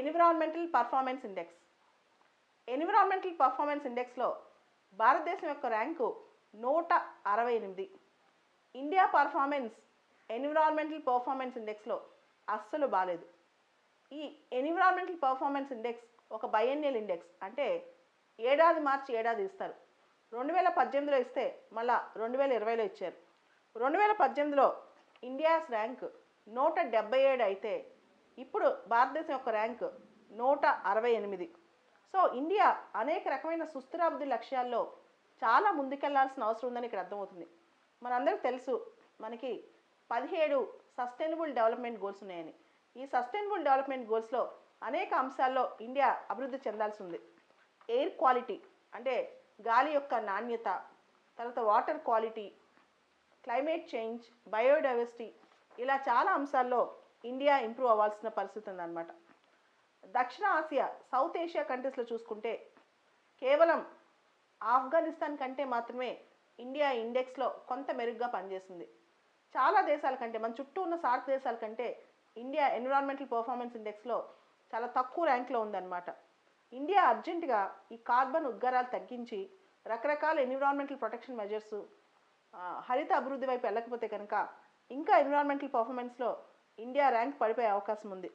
Environmental performance index environmental performance ఇండెక్స్లో భారతదేశం యొక్క rank నూట అరవై ఎనిమిది. ఇండియా పర్ఫార్మెన్స్ ఎన్విరాన్మెంటల్ పర్ఫార్మెన్స్ ఇండెక్స్లో అస్సలు బాగాలేదు ఈ ఎన్విరాన్మెంటల్ పర్ఫార్మెన్స్ ఇండెక్స్ ఒక బయన్నియల్ ఇండెక్స్ అంటే ఏడాది మార్చి ఏడాది ఇస్తారు. రెండు వేల పద్దెనిమిదిలో ఇస్తే మళ్ళా రెండు వేల ఇరవైలో ఇచ్చారు. రెండు వేల పద్దెనిమిదిలో ఇండియాస్ ర్యాంక్ నూట డెబ్బై ఏడు అయితే ఇప్పుడు భారతదేశం యొక్క ర్యాంక్ నూట అరవై ఎనిమిది. సో ఇండియా అనేక రకమైన సుస్థిరాభివృద్ధి లక్ష్యాల్లో చాలా ముందుకెళ్ళాల్సిన అవసరం ఉందని ఇక్కడ అర్థమవుతుంది. మనందరికీ తెలుసు మనకి పదిహేడు సస్టైనబుల్ డెవలప్మెంట్ గోల్స్ ఉన్నాయని. ఈ సస్టైనబుల్ డెవలప్మెంట్ గోల్స్లో అనేక అంశాల్లో ఇండియా అభివృద్ధి చెందాల్సి ఉంది. ఎయిర్ క్వాలిటీ అంటే గాలి యొక్క నాణ్యత తర్వాత water quality climate change biodiversity ఇలా చాలా అంశాల్లో ఇండియా ఇంప్రూవ్ అవ్వాల్సిన పరిస్థితి ఉందన్నమాట. దక్షిణ ఆసియా సౌత్ ఏషియా కంట్రీస్లో చూసుకుంటే కేవలం ఆఫ్ఘనిస్తాన్ కంటే మాత్రమే ఇండియా ఇండెక్స్లో కొంత మెరుగ్గా పనిచేసింది. చాలా దేశాల కంటే మన చుట్టూ ఉన్న సార్క్ దేశాల కంటే ఇండియా ఎన్విరాన్మెంటల్ పర్ఫార్మెన్స్ ఇండెక్స్లో చాలా తక్కువ ర్యాంక్లో ఉందన్నమాట. ఇండియా అర్జెంటుగా ఈ కార్బన్ ఉద్గారాలు తగ్గించి రకరకాల ఎన్విరాన్మెంటల్ ప్రొటెక్షన్ మెజర్స్ హరిత అభివృద్ధి వైపు వెళ్ళకపోతే కనుక ఇంకా ఎన్విరాన్మెంటల్ పర్ఫార్మెన్స్లో ఇండియా ర్యాంక్ పడిపోయే అవకాశం ఉంది.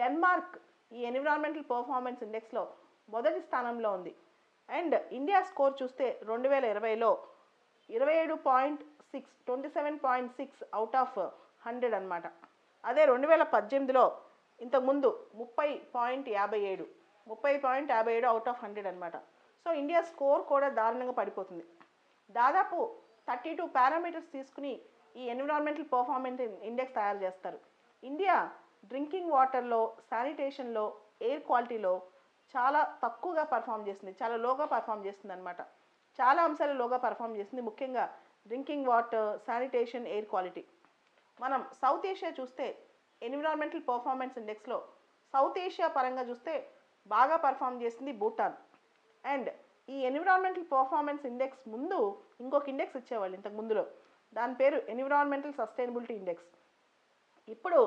డెన్మార్క్ ఈ ఎన్విరాన్మెంటల్ పర్ఫార్మెన్స్ ఇండెక్స్లో మొదటి స్థానంలో ఉంది. అండ్ ఇండియా స్కోర్ చూస్తే రెండు వేల ఇరవైలో ఇరవై ఏడు point six twenty seven point six out of hundred అనమాట అదే రెండు వేల పద్దెనిమిదిలో ఇంతకుముందు ముప్పై పాయింట్ యాభై ఏడు ముప్పై పాయింట్ యాభై ఏడు అవుట్ ఆఫ్ హండ్రెడ్ అనమాట సో ఇండియా స్కోర్ కూడా దారుణంగా పడిపోతుంది. దాదాపు థర్టీ టూ పారామీటర్స్ తీసుకుని ఈ ఎన్విరాన్మెంటల్ పర్ఫార్మెన్స్ ఇండెక్స్ తయారు చేస్తారు. ఇండియా డ్రింకింగ్ వాటర్లో శానిటేషన్లో ఎయిర్ క్వాలిటీలో చాలా తక్కువగా పర్ఫామ్ చేస్తుంది చాలా లోగా పర్ఫామ్ చేసింది అనమాట చాలా అంశాలు లోగా పర్ఫామ్ చేస్తుంది ముఖ్యంగా drinking water sanitation air quality. మనం సౌత్ ఏషియా చూస్తే ఎన్విరాన్మెంటల్ పర్ఫార్మెన్స్ ఇండెక్స్లో సౌత్ ఏషియా పరంగా చూస్తే బాగా పర్ఫామ్ చేసింది భూటాన్. అండ్ ఈ ఎన్విరాన్మెంటల్ పర్ఫార్మెన్స్ ఇండెక్స్ ముందు ఇంకొక ఇండెక్స్ ఇచ్చేవాళ్ళు ఇంతకు ముందులో. దాని పేరు ఎన్విరాన్మెంటల్ సస్టైనబిలిటీ ఇండెక్స్ ఇప్పుడు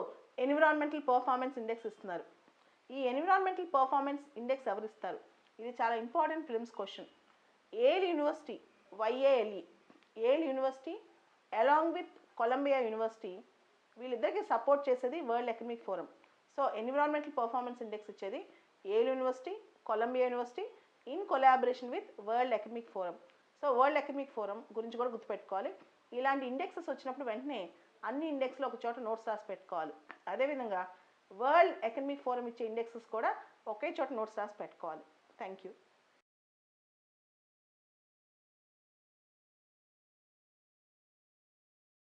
ఎన్విరాన్మెంటల్ పర్ఫార్మెన్స్ ఇండెక్స్ ఇస్తున్నారు. ఈ ఎన్విరాన్మెంటల్ పర్ఫార్మెన్స్ ఇండెక్స్ ఎవరు ఇస్తారు? ఇది చాలా important prelims question Yale university Y A L E Yale university along with Columbia university వీళ్ళిద్దరికి సపోర్ట్ చేసేది world economic forum so environmental performance index ఇచ్చేది Yale university Columbia university in collaboration with world economic forum so world economic forum గురించి కూడా గుర్తుపెట్టుకోవాలి. ఇలాంటి indexes వచ్చినప్పుడు వెంటనే అన్ని ఇండెక్స్లో ఒక చోట నోట్స్ రాసి పెట్టుకోవాలి. అదేవిధంగా వరల్డ్ ఎకనమిక్ ఫోరం ఇచ్చే ఇండెక్సెస్ కూడా ఒకే చోట నోట్స్ రాసి పెట్టుకోవాలి. Thank you